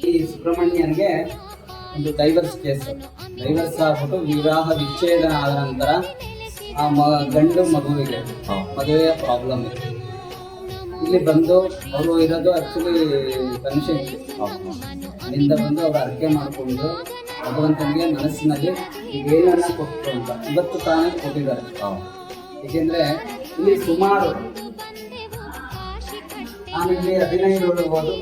ಈ ಸುಬ್ರಹ್ಮಣ್ಯನ್ಗೆ ಒಂದು divorce case divorce ಆಗ್ಬಿಟ್ಟು ವಿವಾಹ ವಿಚ್ಛೇದನ ಆದ ನಂತರ ಆ ಮ ಗಂಡು ಮಗುವಿಗೆ. ಮದುವೆಯ ಪ್ರಾಬ್ಲಮ್ ಇದೆ ಇಲ್ಲಿ ಬಂದು ಅವರು ಇರೋದು ಆಕ್ಚುಲಿ ಕನ್ಷನ್ ಅಲ್ಲಿಂದ ಬಂದು ಅವ್ರು ಅರ್ಕೆ ಮಾಡಿಕೊಂಡು ಭಗವಂತನಿಗೆ ಮನಸ್ಸಿನಲ್ಲಿ ಈಗ ಏನನ್ನ ಕೊಟ್ಟು ಅಂತ. ಇವತ್ತು ತಾನೇ ಕೊಟ್ಟಿದ್ದಾರೆ. ಏಕೆಂದ್ರೆ ಇಲ್ಲಿ ಸುಮಾರು ನಾನು ಇಲ್ಲಿ ಹದಿನೈದು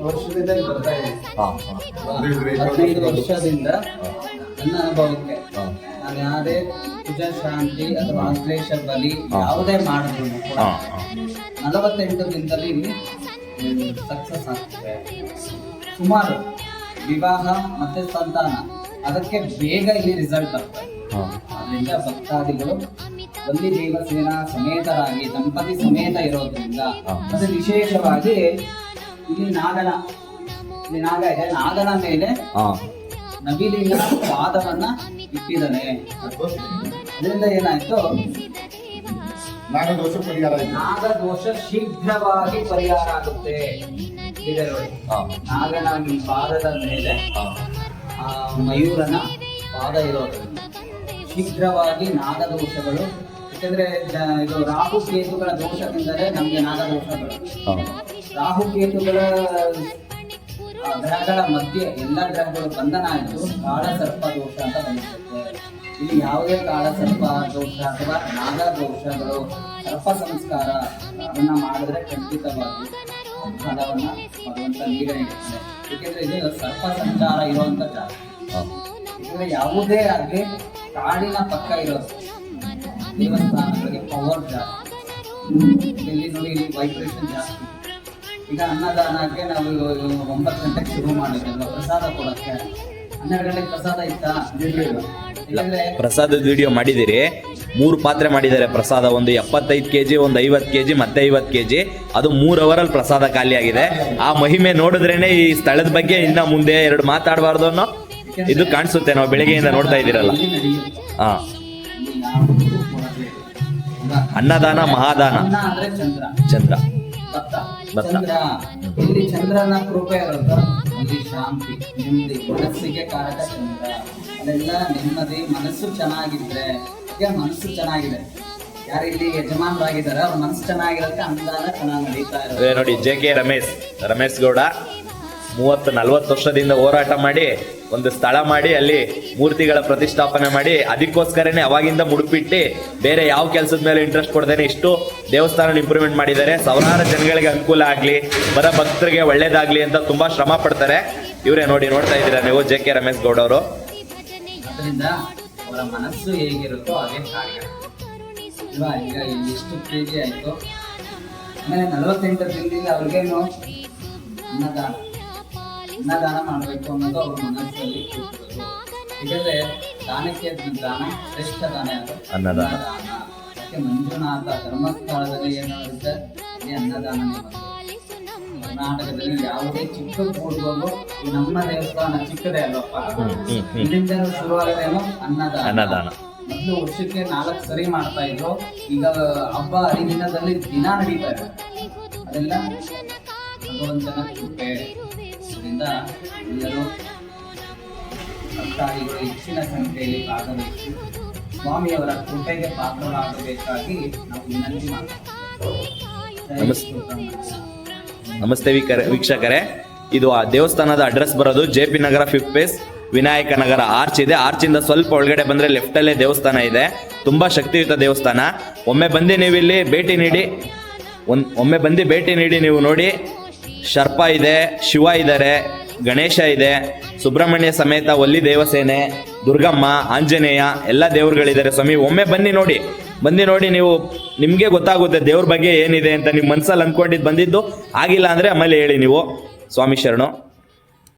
ವರ್ಷದಿಂದ ಇಲ್ಲಿ ಬರ್ತಾ ಇದ್ದೀನಿ ಹದಿನೈದು ವರ್ಷದಿಂದ ನನ್ನ ಅನುಭವಕ್ಕೆ ನಾನು ಯಾವುದೇ ಪೂಜಾ ಶಾಂತಿ ಅಥವಾ ಆಶ್ಲೇಷ ಬಲಿ ಯಾವುದೇ ಮಾಡಿದ್ರು ನಲವತ್ತೆಂಟು ದಿನದಲ್ಲಿ ಇಲ್ಲಿ ಸಕ್ಸಸ್ ಆಗ್ತದೆ. ಸುಮಾರು ವಿವಾಹ ಮತ್ತೆ ಸಂತಾನ. ಅದಕ್ಕೆ ಬೇಗ ಇಲ್ಲಿ ರಿಸಲ್ಟ್ ಆಗ್ತದೆ ಅದರಿಂದ ಭಕ್ತಾದಿಗಳು ಬಲ್ಲಿ ದೇವಸೇನ ಸಮೇತರಾಗಿ ದಂಪತಿ ಸಮೇತ ಇರೋದ್ರಿಂದ ಮತ್ತೆ ವಿಶೇಷವಾಗಿ ಇಲ್ಲಿ ನಾಗನ ಇಲ್ಲಿ ನಾಗ ಇದೆ. ನಾಗನ ಮೇಲೆ ನವಿಲಿನ ಪಾದವನ್ನ ಇಟ್ಟಿದ್ದಾನೆ. ಅದರಿಂದ ಏನಾಯ್ತು? ನಾಗದೋಷ ಪರಿಹಾರ ಆಯ್ತು. ನಾಗದೋಷ ಶೀಘ್ರವಾಗಿ ಪರಿಹಾರ ಆಗುತ್ತೆ. ಇದೆ ನೋಡಿ ನಾಗನ ಈ ಪಾದದ ಮೇಲೆ ಆ ಮಯೂರನ ಪಾದ ಇರೋದ್ರಿಂದ. ಶೀಘ್ರವಾಗಿ ನಾಗದೋಷಗಳು. ಯಾಕಂದ್ರೆ ಇದು ರಾಹು ಕೇತುಗಳ ದೋಷದಿಂದಲೇ ನಮಗೆ ನಾಗದೋಷಗಳು. ರಾಹು ಕೇತುಗಳ ಗ್ರಹಗಳ ಮಧ್ಯೆ ಎಲ್ಲ ಗ್ರಹಗಳು ಬಂಧನ ಆಯಿತು. ಕಾಳ ಸರ್ಪ ದೋಷ ಅಂತ ಬಂದಿರುತ್ತೆ ಇಲ್ಲಿ ಯಾವುದೇ ಕಾಳ ಸರ್ಪ ದೋಷ ಅಥವಾ ನಾಗ ದೋಷಗಳು ಸರ್ಪ ಸಂಸ್ಕಾರ ಅದನ್ನ ಮಾಡಿದ್ರೆ ಖಂಡಿತವಾಗಿ ಫಲವನ್ನ ಭಗವಂತ ನೀಡೇ ಏಕೆಂದ್ರೆ ಇದು ಸರ್ಪ ಸಂಚಾರ ಇರುವಂತ ಜಾಗ. ಯಾಕಂದ್ರೆ ಯಾವುದೇ ಆಗಲಿ ಕಾಡಿನ ಪಕ್ಕ ಇರೋದು. ದೇವಸ್ಥಾನಗಳಿಗೆ ಪವರ್ ಜಾಸ್ತಿ. ಇಲ್ಲಿ ನೋಡಿ ಇಲ್ಲಿ ವೈಬ್ರೇಷನ್ ಜಾಸ್ತಿ. ಈಗ ಅನ್ನದಾನಕ್ಕೆ ನಾವು ಒಂಬತ್ತು ಗಂಟೆಗೆ ಶುರು ಮಾಡಿದ್ವಿ. ಪ್ರಸಾದ ಕೊಡಕ್ಕೆ. ಹನ್ನೆರಡು ಗಂಟೆಗೆ ಪ್ರಸಾದ ಇತ್ತಾ? ಇಲ್ಲಂದ್ರೆ ಪ್ರಸಾದದ ವಿಡಿಯೋ ಮಾಡಿದಿರಿ ಮೂರು ಪಾತ್ರೆ ಮಾಡಿದ್ದಾರೆ ಪ್ರಸಾದ. ಒಂದು ಎಪ್ಪತ್ತೈದು ಕೆಜಿ, ಒಂದು ಐವತ್ತು ಕೆಜಿ, ಮತ್ತೆ ಐವತ್ತು ಕೆಜಿ. ಅದು ಮೂರು ಅವರಲ್ಲಿ ಪ್ರಸಾದ ಖಾಲಿ ಆಗಿದೆ. ಆ ಮಹಿಮೆ ನೋಡಿದ್ರೇನೆ ಈ ಸ್ಥಳದ ಬಗ್ಗೆ ಇನ್ನ ಮುಂದೆ ಎರಡು ಮಾತಾಡಬಾರ್ದು ಅನ್ನೋ ಇದು ಕಾಣಿಸುತ್ತೆ ನಾವು ಬೆಳಿಗ್ಗೆಯಿಂದ ನೋಡ್ತಾ ಇದ್ದೀರಲ್ಲ. ಹ? ಅನ್ನದಾನ ಮಹಾದಾನ. ಚಂದ್ರ. ಚಂದ್ರ. ಭತ್ತ ಇಲ್ಲಿ ಚಂದ್ರನ ಕೃಪೆ ಇರುತ್ತೋ ಶಾಂತಿ ನೆಮ್ಮದಿ ಮನಸ್ಸಿಗೆ ಕಾರಕ ಚಂದ್ರ. ಅಲ್ಲೆಲ್ಲ ನೆಮ್ಮದಿ ಮನಸ್ಸು ಚೆನ್ನಾಗಿದ್ರೆ ಮನಸ್ಸು ಚೆನ್ನಾಗಿದೆ. ಯಾರು ಇಲ್ಲಿ ಯಜಮಾನರಾಗಿದ್ದಾರೆ ಅವ್ರ ಮನಸ್ಸು ಚೆನ್ನಾಗಿರುತ್ತೆ ಅನುದಾನ ಚೆನ್ನಾಗಿ ನಡೀತಾ ನೋಡಿ ಜೆ ಕೆ ರಮೇಶ್ ರಮೇಶ್ ಗೌಡ ಮೂವತ್ತು ನಲ್ವತ್ತು ವರ್ಷದಿಂದ ಹೋರಾಟ ಮಾಡಿ ಒಂದು ಸ್ಥಳ ಮಾಡಿ, ಅಲ್ಲಿ ಮೂರ್ತಿಗಳ ಪ್ರತಿಷ್ಠಾಪನೆ ಮಾಡಿ, ಅದಕ್ಕೋಸ್ಕರನೇ ಅವಾಗಿಂದ ಮುಡುಪಿಟ್ಟು ಬೇರೆ ಯಾವ ಕೆಲಸದ ಮೇಲೆ ಇಂಟ್ರೆಸ್ಟ್ ಕೊಡ್ದೇನೆ ಇಷ್ಟು ದೇವಸ್ಥಾನ ಇಂಪ್ರೂವ್ಮೆಂಟ್ ಮಾಡಿದ್ದಾರೆ. ಸಾವಿರಾರು ಜನಗಳಿಗೆ ಅನುಕೂಲ ಆಗಲಿ ಬರ ಭಕ್ತರಿಗೆ ಒಳ್ಳೇದಾಗ್ಲಿ ಅಂತ ತುಂಬಾ ಶ್ರಮ ಪಡ್ತಾರೆ. ಇವರೇ ನೋಡಿ ನೋಡ್ತಾ ಇದ್ದೀರಾ ನೀವು, ಜೆ ಕೆ ರಮೇಶ್ ಗೌಡ ಅವರು? ಮನಸ್ಸು ಹೇಗಿರುತ್ತೋ ಅದೇ ನಲವತ್ತೆಂಟು ದಿನದಿಂದ ಅವ್ರಿಗೇನು ಅನ್ನದಾನ ಮಾಡಬೇಕು ಅನ್ನೋದು ಅವ್ರ ಮನಸ್ಸಲ್ಲಿ ಯಾಕಂದ್ರೆ ದಾನಕ್ಕೆ ದಾನ ಶ್ರೇಷ್ಠ ದಾನ ಅದು ಅನ್ನದಾನ. ಅದಕ್ಕೆ ಮಂಜುನಾಥ ಧರ್ಮಸ್ಥಳದಲ್ಲಿ ಏನಾಗುತ್ತೆ ಅಲ್ಲಿ ಅನ್ನದಾನ ಬಂತು. ಕರ್ನಾಟಕದಲ್ಲಿ ಯಾವುದೇ ಚಿಕ್ಕ ಈ ನಮ್ಮ ದೇವಸ್ಥಾನ ಚಿಕ್ಕದೇ ಅಲ್ಲಪ್ಪ. ಇಲ್ಲಿಂದ ಶುರುವಾಗದೇನು ಅನ್ನದಾನ. ಅನ್ನದಾನ. ಮೊದಲು ವರ್ಷಕ್ಕೆ ನಾಲ್ಕು ಸರಿ ಮಾಡ್ತಾ ಇದ್ರು. ಈಗ ಹಬ್ಬ ಹರಿದಿನದಲ್ಲಿ ದಿನ ನಡೀತಾ ಇದೆ. ಅದೆಲ್ಲ ಭಗವಂತನ ಕೃಪೆ. ಅದರಿಂದ ಎಲ್ಲರೂ ಭಕ್ತಾದಿಗಳು ಹೆಚ್ಚಿನ ಸಂಖ್ಯೆಯಲ್ಲಿ ಭಾಗವಹಿಸಿ ಸ್ವಾಮಿಯವರ ಕೃಪೆಗೆ ಪಾತ್ರರಾಗಬೇಕಾಗಿ ನಾವು ವಿನಂತಿ ಮಾಡ್ತೀವಿ. ನಮಸ್ತೆ. ವೀಕರೆ ವೀಕ್ಷಕರೇ. ಇದು ಆ ದೇವಸ್ಥಾನದ ಅಡ್ರೆಸ್ ಬರೋದು J P Nagar fifth phase Vinayaka Nagar arch ಇದೆ. ಆರ್ಚ್ ಇಂದ ಸ್ವಲ್ಪ ಒಳಗಡೆ ಬಂದ್ರೆ ಲೆಫ್ಟ್ ಅಲ್ಲೇ ದೇವಸ್ಥಾನ ಇದೆ. ತುಂಬಾ ಶಕ್ತಿಯುತ ದೇವಸ್ಥಾನ. ಒಮ್ಮೆ ಬಂದು ನೀವು ಇಲ್ಲಿ ಭೇಟಿ ನೀಡಿ ಒಮ್ಮೆ ಬಂದು ಭೇಟಿ ನೀಡಿ ನೀವು ನೋಡಿ ಶರ್ಪ ಇದೆ, ಶಿವ ಇದ್ದಾರೆ ಗಣೇಶ ಇದೆ, ಸುಬ್ರಹ್ಮಣ್ಯ ಸಮೇತ ಒಲ್ಲಿ ದೇವಸೇನೆ, ದುರ್ಗಮ್ಮ, ಆಂಜನೇಯ, ಎಲ್ಲ ದೇವ್ರುಗಳಿದ್ದಾರೆ ಸ್ವಾಮಿ. ಒಮ್ಮೆ ಬನ್ನಿ ನೋಡಿ ಬಂದು ನೋಡಿ ನೀವು, ನಿಮಗೆ ಗೊತ್ತಾಗುತ್ತೆ ದೇವ್ರ ಬಗ್ಗೆ ಏನಿದೆ ಅಂತ ನಿಮ್ಮ ಮನ್ಸಲ್ಲಿ ಅನ್ಕೊಂಡಿದ್ದು ಬಂದಿದ್ದು. ಆಗಿಲ್ಲ ಅಂದ್ರೆ ಆಮೇಲೆ ಹೇಳಿ ನೀವು. ಸ್ವಾಮಿ ಶರಣು.